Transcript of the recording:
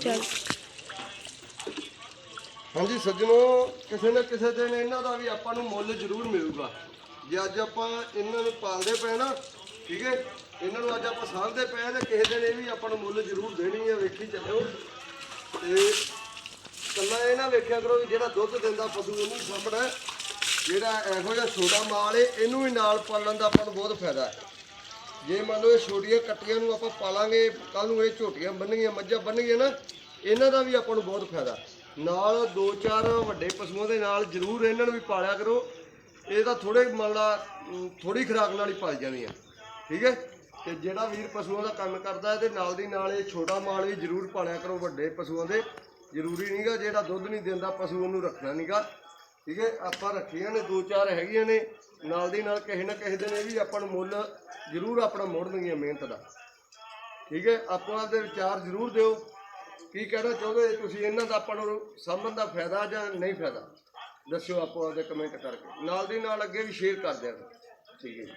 ਚੱਲ। ਹਾਂਜੀ ਸੱਜਣੋ, ਕਿਸੇ ਨਾ ਕਿਸੇ ਦਿਨ ਇਹਨਾਂ ਦਾ ਵੀ ਆਪਾਂ ਨੂੰ ਮੁੱਲ ਜ਼ਰੂਰ ਮਿਲੂਗਾ। ਜੇ ਅੱਜ ਆਪਾਂ ਇਹਨਾਂ ਨੂੰ ਪਾਲਦੇ ਪਏ ਨਾ, ਠੀਕ ਹੈ? ਇਹਨਾਂ ਨੂੰ ਅੱਜ ਆਪਾਂ ਸਾਂਭਦੇ ਪਏ ਆ ਤੇ ਕਿਸੇ ਦਿਨ ਇਹ ਵੀ ਆਪਾਂ ਨੂੰ ਮੁੱਲ ਜ਼ਰੂਰ ਦੇਣੀ ਹੈ ਵੇਖੀ ਚੱਲਿਓ। ਤੇ ਕੱਲਾ ਇਹ ਨਾ ਵੇਖਿਆ ਕਰੋ ਵੀ ਜਿਹੜਾ ਦੁੱਧ ਦਿੰਦਾ ਪਸ਼ੂ, ਉਹਨੂੰ ਸਾਂਭਣਾ ਜਿਹੜਾ ਇਹੋ ਜਿਹਾ ਛੋਟਾ ਮਾਲ ਏ, ਇਹਨੂੰ ਵੀ ਨਾਲ ਪਾਲਣ ਦਾ ਆਪਾਂ ਨੂੰ ਬਹੁਤ ਫਾਇਦਾ ਹੈ। ਜੇ ਮੰਨ ਲਓ ਇਹ ਛੋਟੀਆਂ ਕੱਟੀਆਂ ਨੂੰ ਆਪਾਂ ਪਾਲਾਂਗੇ ਕੱਲ ਨੂੰ ਇਹ ਝੋਟੀਆਂ ਬੰਨਣਗੀਆਂ ਮੱਝਾਂ ਬੰਨਣਗੀਆਂ ਨਾ, ਇਹਨਾਂ ਦਾ ਵੀ ਆਪਾਂ ਨੂੰ ਬਹੁਤ ਫਾਇਦਾ। ਨਾਲ ਦੋ ਚਾਰ ਵੱਡੇ ਪਸ਼ੂਆਂ ਦੇ ਨਾਲ ਜ਼ਰੂਰ ਇਹਨਾਂ ਨੂੰ ਵੀ ਪਾਲਿਆ ਕਰੋ। ਇਹ ਤਾਂ ਥੋੜੇ ਮੰਨ ਲਾ ਥੋੜੀ ਖੁਰਾਕ ਨਾਲ ਹੀ ਪਲ ਜਾਣੀਆਂ ਠੀਕ ਹੈ? ਤੇ ਜਿਹੜਾ ਵੀਰ ਪਸ਼ੂਆਂ ਦਾ ਕੰਮ ਕਰਦਾ ਹੈ ਤੇ ਨਾਲ ਦੀ ਨਾਲ ਇਹ ਛੋਟਾ ਮਾਲ ਵੀ ਜ਼ਰੂਰ ਪਾਲਿਆ ਕਰੋ ਵੱਡੇ ਪਸ਼ੂਆਂ ਦੇ। ਜ਼ਰੂਰੀ ਨਹੀਂਗਾ ਜਿਹੜਾ ਦੁੱਧ ਨਹੀਂ ਦਿੰਦਾ, ਪਸ਼ੂ ਉਹਨੂੰ ਰੱਖਣਾ ਨਹੀਂਗਾ ਠੀਕ ਹੈ, ਆਪਾਂ ਰੱਖੀਆਂ ਨੇ, ਦੋ ਚਾਰ ਹੈਗੀਆਂ ਨੇ। ਨਾਲ ਦੀ ਨਾਲ ਕਿਸੇ ਨਾ ਕਿਸੇ ਦਿਨ ਇਹ ਵੀ ਆਪਾਂ ਨੂੰ ਮੁੱਲ ਜ਼ਰੂਰ ਆਪਣਾ ਮੋੜਨਗੀਆਂ ਮਿਹਨਤ ਦਾ। ਠੀਕ ਹੈ, ਆਪਾਂ ਦੇ ਵਿਚਾਰ ਜ਼ਰੂਰ ਦਿਓ। ਕੀ ਕਹਿਣਾ ਚਾਹੁੰਦੇ ਤੁਸੀਂ ਇਹਨਾਂ ਦਾ ਆਪਾਂ ਨੂੰ ਸਮਝਣ ਦਾ ਫਾਇਦਾ ਜਾਂ ਨਹੀਂ ਫਾਇਦਾ? ਦੱਸਿਓ ਆਪੋ ਆਪਦੇ ਕਮੈਂਟ ਕਰਕੇ। ਨਾਲ ਦੀ ਨਾਲ ਅੱਗੇ ਵੀ ਸ਼ੇਅਰ ਕਰ ਦਿਆ ਠੀਕ ਹੈ ਜੀ।